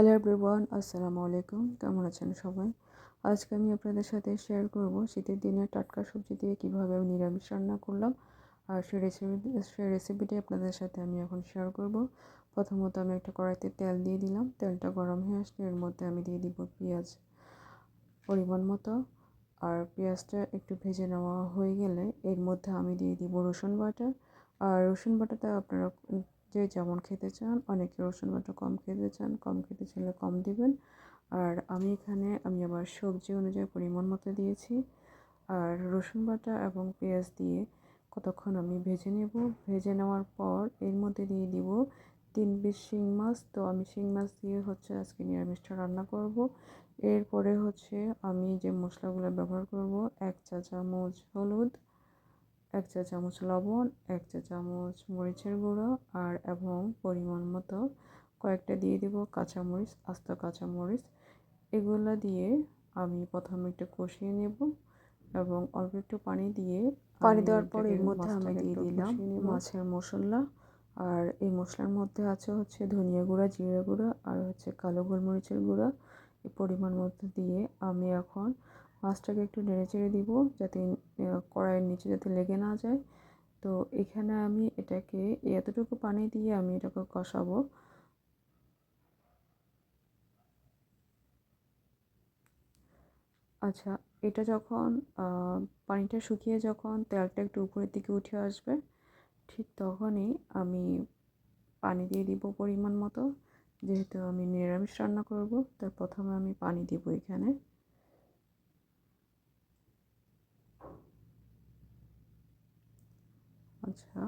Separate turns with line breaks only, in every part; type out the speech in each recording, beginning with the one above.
Hello everyone আসসালামু আলাইকুম কেমন আছেন সবাই? আজকে আমি আপনাদের সাথে শেয়ার করব শীতের দিনে টাটকা সবজি দিয়ে কীভাবে আমি নিরামিষ রান্না করলাম। আর সেই রেসিপি সেই রেসিপিটি আপনাদের সাথে আমি এখন শেয়ার করব। প্রথমত আমি একটা কড়াইতে তেল দিয়ে দিলাম। তেলটা গরম হয়ে আসলে এর মধ্যে আমি দিয়ে দিব পেঁয়াজ পরিমাণ মতো। আর পেঁয়াজটা একটু ভেজে নেওয়া হয়ে গেলে এর মধ্যে আমি দিয়ে দিব রসুন বাটা। আর রসুন বাটাটা আপনারা যে যেমন খেতে চান, অনেকে রসুন বাটা কম খেতে চান, কম খেতে চাইলে কম দিবেন। আর আমি এখানে, আমি আবার সবজি অনুযায়ী পরিমাণ মতো দিয়েছি। আর রসুন বাটা এবং পেঁয়াজ দিয়ে কতক্ষণ আমি ভেজে নেব। ভেজে নেওয়ার পর এর মধ্যে দিয়ে দিব তিন পিস শিং মাছ। তো আমি শিং মাছ দিয়ে হচ্ছে আজকে নিরামিষটা রান্না করব। এরপরে হচ্ছে আমি যে মশলাগুলো ব্যবহার করব, এক চা চামচ হলুদ এক চা চামচ লবণ এক চা চামচ মরিচের গুঁড়ো আর এবং পরিমাণ মতো কয়েকটা দিয়ে দেব কাঁচামরিচ আস্ত কাঁচামরিচ। এগুলো দিয়ে আমি প্রথমে একটু কষিয়ে নেব এবং অল্প একটু পানি দিয়ে পানি দেওয়ার পর এর মধ্যে আমি দিয়ে দিলাম মাছের মশলা। আর এই মশলার মধ্যে আছে হচ্ছে ধনিয়া গুঁড়া জিরা গুঁড়া আর হচ্ছে কালো গোলমরিচের গুঁড়া। এই পরিমাণ মধ্যে দিয়ে আমি এখন মাছটাকে একটু নেড়ে চেড়ে দিব যাতে কড়াইয়ের নিচে যাতে লেগে না যায়। তো এখানে আমি এটাকে, এতটুকু পানি দিয়ে আমি এটাকে কষাবো। আচ্ছা এটা যখন পানিটা শুকিয়ে যখন তেলটা একটু উপরের দিকে উঠে আসবে, ঠিক তখনই আমি পানি দিয়ে দিব পরিমাণ মতো। যেহেতু আমি নিরামিষ রান্না করব তার প্রথমে আমি পানি দিব এখানে। আচ্ছা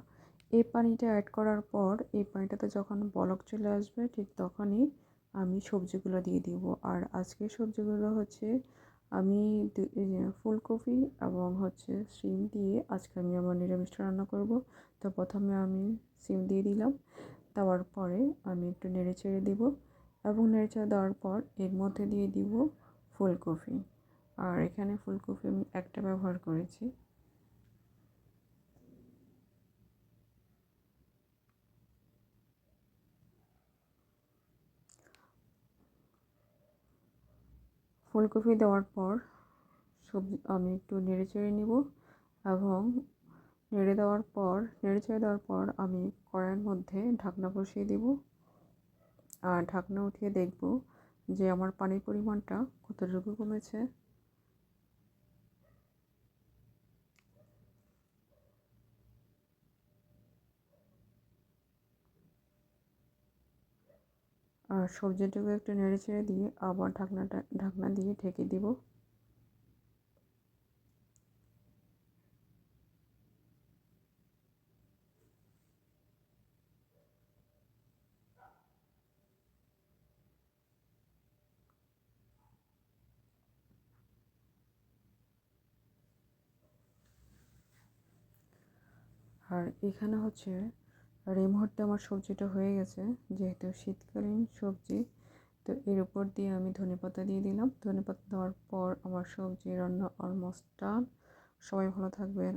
এই পানিটা অ্যাড করার পর এই পানিটাতে যখন বলক চলে আসবে, ঠিক তখনই আমি সবজিগুলো দিয়ে দিব। আর আজকের সবজিগুলো হচ্ছে আমি ফুলকপি এবং হচ্ছে সিম দিয়ে আজকে আমি আমার নিরামিষটা রান্না করব। তো প্রথমে আমি সিম দিয়ে দিলাম, দেওয়ার পরে আমি একটু নেড়ে চেড়ে দিব এবং নেড়ে চেড়ে দেওয়ার পর এর মধ্যে দিয়ে দিব ফুলকপি। আর এখানে ফুলকপি আমি একটা ব্যবহার করেছি। ফুলকপি দেওয়ার পর সবজি আমি একটু নেড়ে চেড়ে নিব এবং নেড়ে দেওয়ার পর, নেড়ে চেড়ে দেওয়ার পর আমি কড়াইয়ের মধ্যে ঢাকনা বসিয়ে দেব। আর ঢাকনা উঠিয়ে দেখব যে আমার পানির পরিমাণটা কতটুকু কমেছে। আর সবজিটাকে একটু নেড়ে ছেড়ে দিয়ে আবার ঢাকনাটা, ঢাকনা দিয়ে ঢেকে দিব। আর এখানে হচ্ছে আর এই মুহূর্তে আমার সবজিটা হয়ে গেছে, যেহেতু শীতকালীন সবজি, তো এর উপর দিয়ে আমি ধনে পাতা দিয়ে দিলাম। ধনে পাতা দেওয়ার পর আমার সবজি রান্না অলমোস্ট ডান সবাই ভালো থাকবেন।